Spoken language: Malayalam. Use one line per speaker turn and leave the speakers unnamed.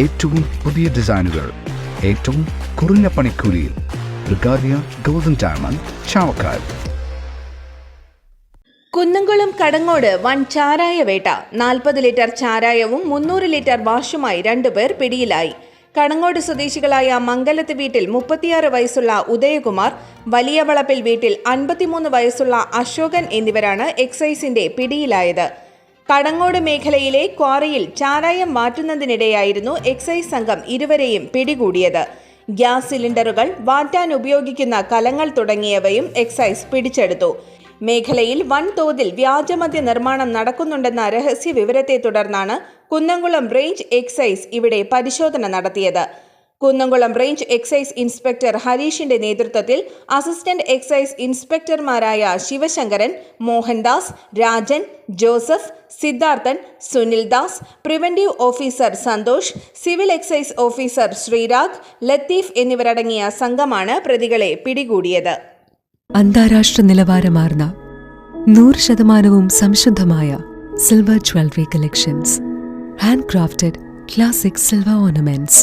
ഏറ്റവും പുതിയ ഡിസൈനുകൾ ഏറ്റവും കുറഞ്ഞ പണിക്കൂലിയിൽ. ബ്രിഗാദിയ ഗോൾഡൻ ഡയമണ്ട് ചാവക്കാൽ
കുന്നംകുളം കടങ്ങോട് വൻ ചാരായ വേട്ട. നാൽപ്പത് ലിറ്റർ ചാരായവും മുന്നൂറ് ലിറ്റർ വാഷുമായി രണ്ടുപേർ പിടിയിലായി. കടങ്ങോട് സ്വദേശികളായ മംഗലത്ത് വീട്ടിൽ മുപ്പത്തിയാറ് വയസ്സുള്ള ഉദയകുമാർ വലിയ വളപ്പിൽ വീട്ടിൽ അൻപത്തിമൂന്ന് വയസ്സുള്ള അശോകൻ എന്നിവരാണ് എക്സൈസിന്റെ പിടിയിലായത്. കടങ്ങോട് മേഖലയിലെ ക്വാറിയിൽ ചാരായം മാറ്റുന്നതിനിടെയായിരുന്നു എക്സൈസ് സംഘം ഇരുവരെയും പിടികൂടിയത്. ഗ്യാസ് സിലിണ്ടറുകൾ വാറ്റാൻ ഉപയോഗിക്കുന്ന കലങ്ങൾ തുടങ്ങിയവയും എക്സൈസ് പിടിച്ചെടുത്തു. മേഖലയിൽ വൻതോതിൽ വ്യാജമദ്യ നിർമ്മാണം നടക്കുന്നുണ്ടെന്ന രഹസ്യ വിവരത്തെ തുടർന്നാണ് കുന്നംകുളം റേഞ്ച് എക്സൈസ് ഇവിടെ പരിശോധന നടത്തിയത്. കുന്നംകുളം റേഞ്ച് എക്സൈസ് ഇൻസ്പെക്ടർ ഹരീഷിന്റെ നേതൃത്വത്തിൽ assistant excise ഇൻസ്പെക്ടർമാരായ Sivasankaran Mohandas Rajan Joseph Siddharthan Sunil Das preventive officer Santhosh civil excise officer Sreerag Latheef എന്നിവരടങ്ങിയ സംഘമാണ് പ്രതികളെ പിടികൂടിയത്.
അന്താരാഷ്ട്ര നിലവാരമാർന്ന നൂറ് ശതമാനവും സംശുദ്ധമായ silver jewellery collections. Hand crafted classic silver ornaments.